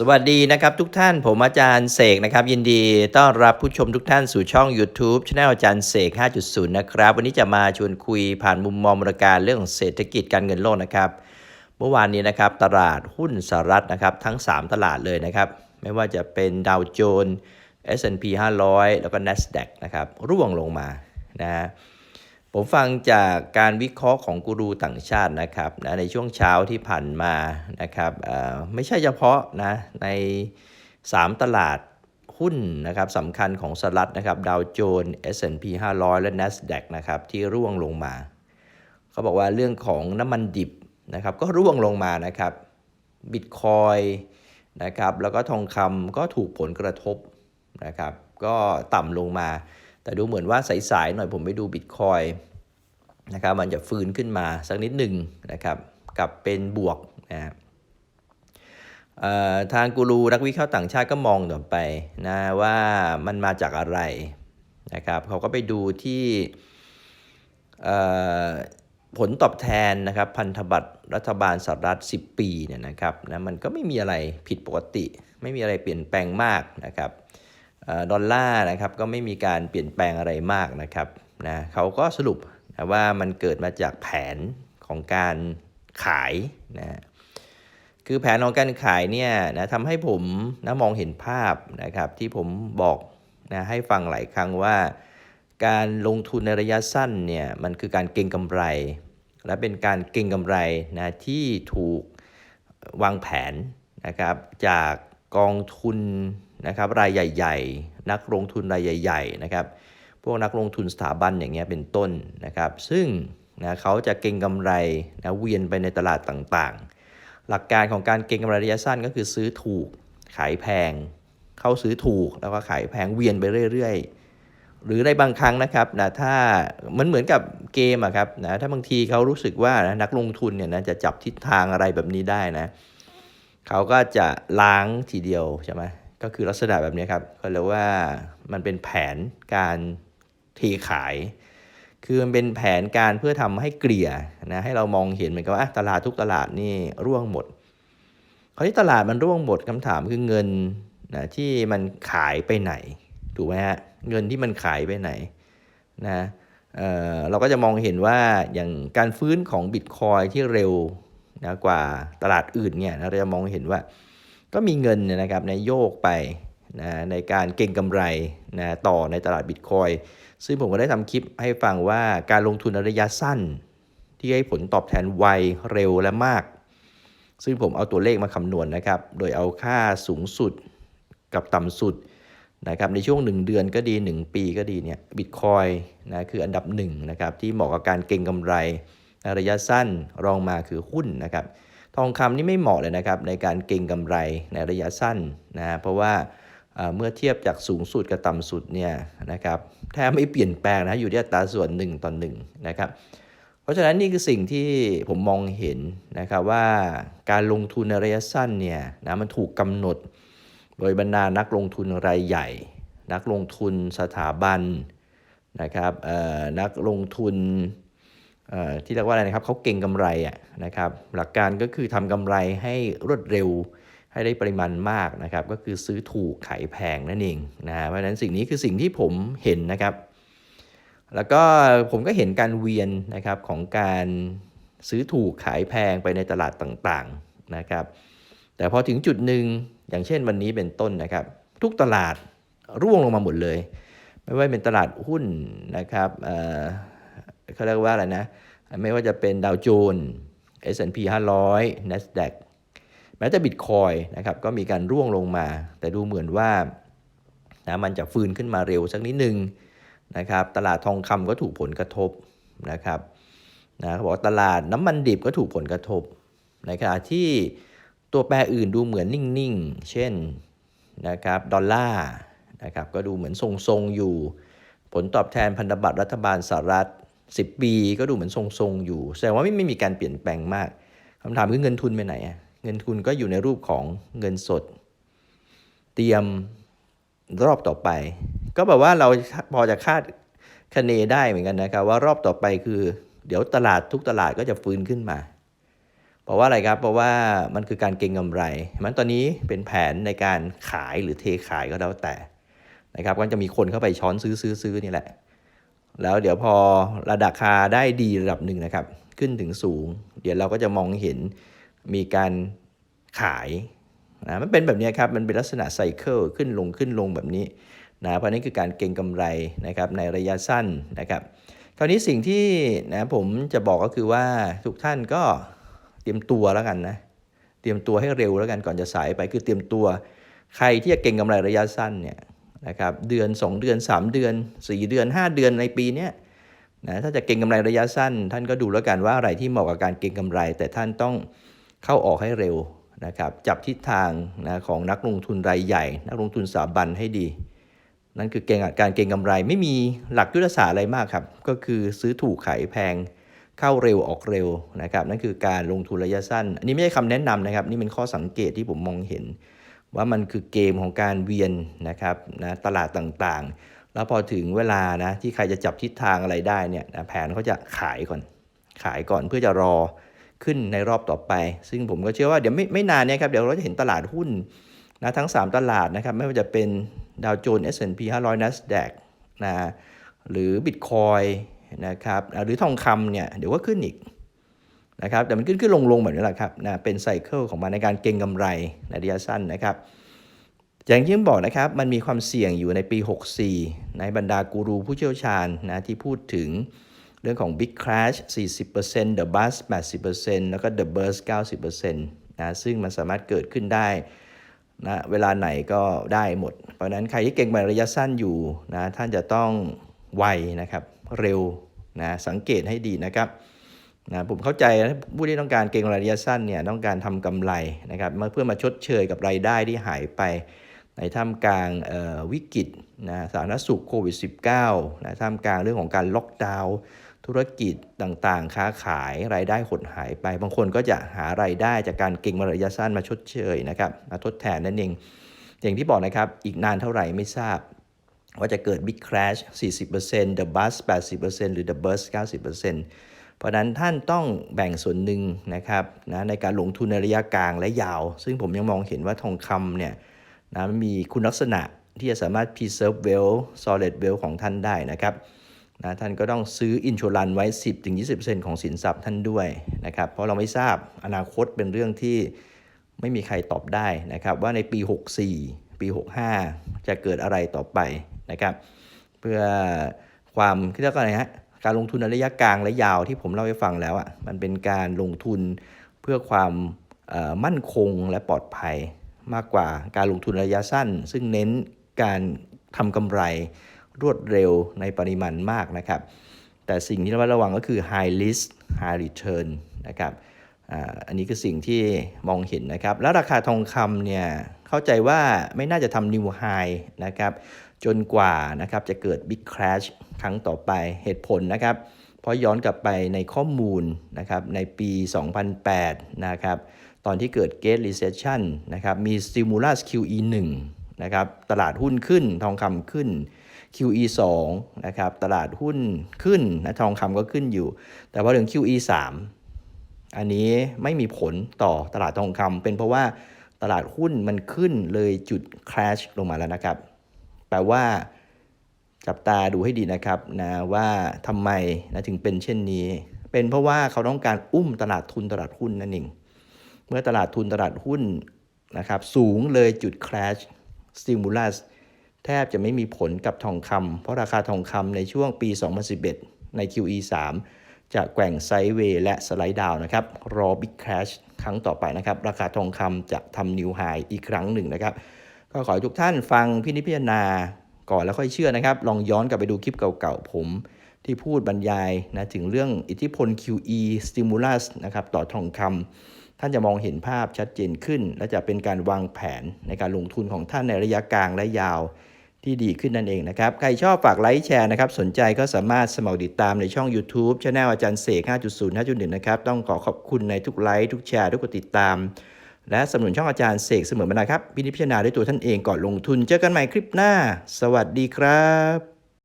สวัสดีนะครับทุกท่านผมอาจารย์เสกนะครับ ยินดีต้อนรับผู้ชมทุกท่านสู่ช่อง YouTube c h anel อาจารย์เสก 5.0 นะครับ วันนี้จะมาชวนคุยผ่านมุมมองบริการเรื่องของเศรษฐกิจการเงินโลกนะครับ เมื่อวานนี้นะครับตลาดหุ้นสหรัฐนะครับทั้ง 3 ตลาดเลยนะครับ ไม่ว่าจะเป็นดาวโจนส์ S&P 500 แล้วก็ NASDAQ นะครับร่วงลงมานะฮะ ผมฟังจากการวิเคราะห์ของกูรูต่างชาตินะครับนะในช่วงเช้าที่ผ่านมานะครับไม่ใช่เฉพาะนะใน 3 ตลาดหุ้นนะครับสำคัญของสหรัฐนะครับดาวโจนส์ S&P 500 และ NASDAQ นะครับที่ร่วงลงมา เขาบอกว่าเรื่องของน้ำมันดิบนะครับก็ร่วงลงมานะครับบิตคอยนะครับแล้วก็ทองคำก็ถูกผลกระทบนะครับก็ต่ำลงมาแต่ดูเหมือนว่าสายๆหน่อยผมไปดูบิตคอย นะครับมันจะฟื้นขึ้นมาสักนิดหนึ่งนะครับกลับเป็นบวกนะฮะเอ่อทางกูรูนักวิเคราะห์ต่างชาติก็มองต่อไปนะว่ามันมาจากอะไรนะครับเขาก็ไปดูที่ผลตอบแทนนะครับพันธบัตรรัฐบาลสหรัฐ 10 ปีเนี่ยนะครับนะมันก็ไม่มีอะไรผิดปกติ ไม่มีอะไรเปลี่ยนแปลงมากนะครับออดอลลาร์นะครับก็ไม่มีการเปลี่ยนแปลงอะไรมากนะครับนะเขาก็สรุป นะว่ามันเกิดมาจากแผนของการขายนะคือแผนของการขายเนี่ยนะทำให้ผมนะมองเห็นภาพนะครับที่ผมบอกนะให้ฟังหลายครั้งว่า การลงทุนในระยะสั้นเนี่ยมันคือการเก็งกำไร และเป็นการเก็งกำไรนะที่ถูกวางแผนนะครับจากกองทุนนะครับรายใหญ่ ๆ นักลงทุนรายใหญ่ ๆ นะครับ พวกนักลงทุนสถาบันอย่างเงี้ยเป็นต้นนะครับ ซึ่งนะเขาจะเก็งกำไรนะเวียนไปในตลาดต่างๆ หลักการของการเก็งกำไรระยะสั้นก็คือซื้อถูกขายแพง เข้าซื้อถูกแล้วก็ขายแพงเวียนไปเรื่อยๆ หรือในบางครั้งนะครับนะถ้ามันเหมือนกับเกมอะครับนะถ้าบางทีเขารู้สึกว่านะนักลงทุนเนี่ยนะจะจับทิศทางอะไรแบบนี้ได้นะเขาก็จะล้างทีเดียวใช่ไหมก็คือลักษณะแบบนี้ครับก็เรียกว่ามันเป็นแผนการ เทขาย คือมันเป็นแผนการเพื่อทำให้เกลี่ยนะให้เรามองเห็นเหมือนกับว่าตลาดทุกตลาดนี่ร่วงหมด คราวนี้ตลาดมันร่วงหมดคำถามคือเงินนะที่มันขายไปไหนถูกไหมฮะเงินที่มันขายไปไหนนะเออเราก็จะมองเห็นว่าอย่างการฟื้นของบิตคอยที่เร็วนะกว่าตลาดอื่นเนี่ยนะเราจะมองเห็นว่าก็มีเงินนยนะครับในโยกไป นะในการเก็งกำไรนะต่อในตลาดบิตคอยซึ่งผมก็ได้ทำคลิปให้ฟังว่าการลงทุนระยะสั้น ที่ให้ผลตอบแทนไวเร็วและมาก ซึ่งผมเอาตัวเลขมาคำนวณนะครับ โดยเอาค่าสูงสุดกับต่ำสุดนะครับในช่วง 1 เดือนก็ดี 1 ปีก็ดีเนี่ยบิตคอยนะคืออันดับ1นะครับที่เหมาะกับการเก็งกำไรระยะสั้นรองมาคือหุ้นนะครับ ทองคำนี่ไม่เหมาะเลยนะครับในการเก็งกำไรในระยะสั้นนะเพราะว่า เมื่อเทียบจากสูงสุดกับต่ำสุดเนี่ยนะครับแทบไม่เปลี่ยนแปลงนะอยู่ที่อัตราส่วน 1 ต่อ1นะครับ เพราะฉะนั้นนี่คือสิ่งที่ผมมองเห็นนะครับว่าการลงทุนในระยะสั้นเนี่ยนะมันถูกกำหนด โดยบรรดานักลงทุนรายใหญ่ นักลงทุนสถาบันนะครับเอ่อนักลงทุนที่เรียกว่าอะไรนะครับเขาเก่งกำไรอะนะครับหลักการก็คือทำกำไรให้รวดเร็ว ให้ได้ปริมาณมากนะครับ ก็คือซื้อถูกขายแพงนั่นเองนะ เพราะฉะนั้นสิ่งนี้คือสิ่งที่ผมเห็นนะครับ แล้วก็ผมก็เห็นการเวียนนะครับของการซื้อถูกขายแพงไปในตลาดต่างๆนะครับ แต่พอถึงจุดหนึ่งอย่างเช่นวันนี้เป็นต้นนะครับ ทุกตลาดร่วงลงมาหมดเลย ไม่ว่าเป็นตลาดหุ้นนะครับเเขาเรียกว่าอะไรนะ ไม่ว่าจะเป็นดาวโจนส์ S&P 500 NASDAQ แม้แต่บิตคอยนะครับก็มีการร่วงลงมา แต่ดูเหมือนว่านะมันจะฟื้นขึ้นมาเร็วสักนิดนึงนะครับตลาดทองคำก็ถูกผลกระทบนะครับนะเขาบอกว่าตลาดน้ำมันดิบก็ถูกผลกระทบ ในขณะที่ตัวแปรอื่นดูเหมือนนิ่งๆ เช่นนะครับดอลลาร์นะครับก็ดูเหมือนทรงๆอยู่ ผลตอบแทนพันธบัตรรัฐบาลสหรัฐ 10 ปี ก็ดูเหมือนทรงๆอยู่ แสดงว่าไม่ไม่มีการเปลี่ยนแปลงมากคำถามคือเงินทุนไปไหนอะ งินทุนก็อยู่ในรูปของเงินสด เตรียมรอบต่อไป ก็แบบว่าเราพอจะคาดคะเนได้เหมือนกันนะครับ ว่ารอบต่อไปคือ เดี๋ยวตลาดทุกตลาดก็จะฟื้นขึ้นมา เพราะว่าอะไรครับ เพราะว่ามันคือการเก็งกำไร มันตอนนี้เป็นแผนในการขายหรือเทขายก็แล้วแต่นะครับก็จะมีคนเข้าไปช้อนซื้อซื้อซื้อนี่แหละ แล้วเดี๋ยวพอระดับคาได้ดีระดับหนึ่งนะครับ ขึ้นถึงสูง เดี๋ยวเราก็จะมองเห็น มีการขายนะมันเป็นแบบนี้ครับมันเป็นลักษณะไซเคิลขึ้นลงขึ้นลงแบบนี้นะเพราะนี่คือการเก็งกำไรนะครับในระยะสั้นนะครับคราวนี้สิ่งที่นะผมจะบอกก็คือว่าทุกท่านก็เตรียมตัวแล้วกันนะเตรียมตัวให้เร็วแล้วกันก่อนจะสายไปคือเตรียมตัว ใครที่จะเก็งกำไรระยะสั้นเนี่ยนะครับเดือน 2 เดือน 3 เดือน 4 เดือน 5 เดือนในปีนี้นะถ้าจะเก็งกำไรระยะสั้น ท่านก็ดูแล้วกันว่าอะไรที่เหมาะกับการเก็งกำไร แต่ท่านต้อง เข้าออกให้เร็วนะครับจับทิศทางนะของนักลงทุนรายใหญ่ นักลงทุนสถาบันให้ดี นั่นคือเกงการเก็งกำไรไม่มีหลักยุทธศาสตร์อะไรมากครับ ก็คือซื้อถูกขายแพงเข้าเร็วออกเร็วนะครับนั่นคือการลงทุนระยะสั้น อันนี้ไม่ใช่คำแนะนำนะครับ นี่เป็นข้อสังเกตที่ผมมองเห็น ว่ามันคือเกมของการเวียนนะครับนะตลาดต่างๆ แล้วพอถึงเวลานะที่ใครจะจับทิศทางอะไรได้เนี่ยนะแผนเขาจะขายก่อน ขายก่อนเพื่อจะรอ ขึ้นในรอบต่อไป ซึ่งผมก็เชื่อว่าเดี๋ยวไม่ไม่นานเนี่ยครับเดี๋ยวเราจะเห็นตลาดหุ้นนะทั้ง 3 ตลาดนะครับไม่ว่าจะเป็นดาวโจนส์ S&P 500 NASDAQ นะหรือ Bitcoin นะครับหรือทองคำเนี่ยเดี๋ยวก็ขึ้นอีกนะครับแต่มันขึ้นขึ้นลงลงแบบนี้แหละครับนะเป็นไซเคิลของมันในการเก็งกำไรในระยะสั้นนะครับอย่างที่ผมบอกนะครับมันมีความเสี่ยงอยู่ในปี 64 ในบรรดากูรูผู้เชี่ยวชาญนะที่พูดถึง รื่องของ Big Crash 40% The Bust 80%แล้วก็ The Burst 90%นะซึ่งมันสามารถเกิดขึ้นได้นะเวลาไหนก็ได้หมด เพราะนั้นใครที่เก่งไประยะสั้นอยู่นะท่านจะต้องไวนะครับเร็วนะสังเกตให้ดีนะครับนะผมเข้าใจนะผู้ที่ต้องการเก่งระยะสั้นเนี่ยต้องการทำกำไรนะครับเพื่อมาชดเชยกับรายได้ที่หายไป ในท่ามกลางวิกฤตนะสาธารณสุขโควิด -19 นะท่ามกลางเรื่องของการล็อกดาวน์ ธุรกิจต่างๆ ค้าขายรายได้หดหายไป บางคนก็จะหารายได้จากการเก็งมาระยะสั้นมาชดเชยนะครับมาทดแทนนั่นเอง อย่างที่บอกนะครับ อีกนานเท่าไหร่ไม่ทราบ ว่าจะเกิด Big Crash 40% The Bus 80%หรือ The Burst 90%เพราะนั้นท่านต้องแบ่งส่วนหนึ่งนะครับนะในการลงทุนในระยะกลางและยาว ซึ่งผมยังมองเห็นว่าทองคำเนี่ยนะมีคุณลักษณะที่จะสามารถ preserve wealth solid wealth ของท่านได้นะครับ นะท่านก็ต้องซื้ออินช r รันไว้ 10-20%ของสินทรัพย์ท่านด้วยนะครับเพราะเราไม่ทราบอนาคตเป็นเรื่องที่ไม่มีใครตอบได้นะครับ ว่าในปี 64 ปี 65 จะเกิดอะไรต่อไปนะครับ เพื่อความเรียกว่าอะไรฮะการลงทุนในระยะกลางและยาวที่ผมเล่าให้ฟังแล้วอะมันเป็นการลงทุนเพื่อความมั่นคงและปลอดภัยมากกว่าการลงทุนระยะสั้น ซึ่งเน้นการทำกำไร รวดเร็วในปริมาณมากนะครับ แต่สิ่งที่ระมัดระวังก็คือ high risk high return นะครับอันนี้คือสิ่งที่มองเห็นนะครับ แล้วราคาทองคำเนี่ยเข้าใจว่าไม่น่าจะทำ new high นะครับจนกว่านะครับจะเกิด big crash ครั้งต่อไปเหตุผลนะครับ เพราะย้อนกลับไปในข้อมูลนะครับในปี 2008 นะครับตอนที่เกิด Great Recession นะครับมี stimulus QE 1 นะครับตลาดหุ้นขึ้นทองคำขึ้น QE 2นะครับตลาดหุ้นขึ้นนะทองคำก็ขึ้นอยู่ แต่พอถึง QE 3อันนี้ไม่มีผลต่อตลาดทองคำเป็นเพราะว่าตลาดหุ้นมันขึ้นเลยจุด crash ลงมาแล้วนะครับ แปลว่าจับตาดูให้ดีนะครับนะว่าทำไมนะถึงเป็นเช่นนี้ เป็นเพราะว่าเขาต้องการอุ้มตลาดทุนตลาดหุ้นนั่นเองเมื่อตลาดทุนตลาดหุ้นนะครับสูงเลยจุด crash stimulus แทบจะไม่มีผลกับทองคำเพราะราคาทองคำในช่วงปี 2011 ใน QE 3จะแกว่งไซด์เวย์และสไลด์ดาวนะครับ รอ Big Crash ครั้งต่อไปนะครับ ราคาทองคำจะทำนิวไฮอีกครั้งหนึ่งนะครับ ก็ขอให้ทุกท่านฟังพินิจพิจารณาก่อนแล้วค่อยเชื่อนะครับ ลองย้อนกลับไปดูคลิปเก่าๆผมที่พูดบรรยายนะถึงเรื่องอิทธิพล QE stimulus นะครับต่อทองคำ ท่านจะมองเห็นภาพชัดเจนขึ้น และจะเป็นการวางแผนในการลงทุนของท่านในระยะกลางและยาวที่ดีขึ้นนั่นเองนะครับ ใครชอบฝากไลค์แชร์นะครับ สนใจก็สามารถสมัครติดตามในช่อง YouTube ช anel อาจารย์เสก 5.0 5.1 นะครับ ต้องขอขอบคุณในทุกไลค์ทุกแชร์ทุกกดติดตาม และสนับสนุนช่องอาจารย์เสกเสมอมานะครับพินิจพิจารณาด้วยตัวท่านเองก่อนลงทุน เจอกันใหม่คลิปหน้า สวัสดีครับ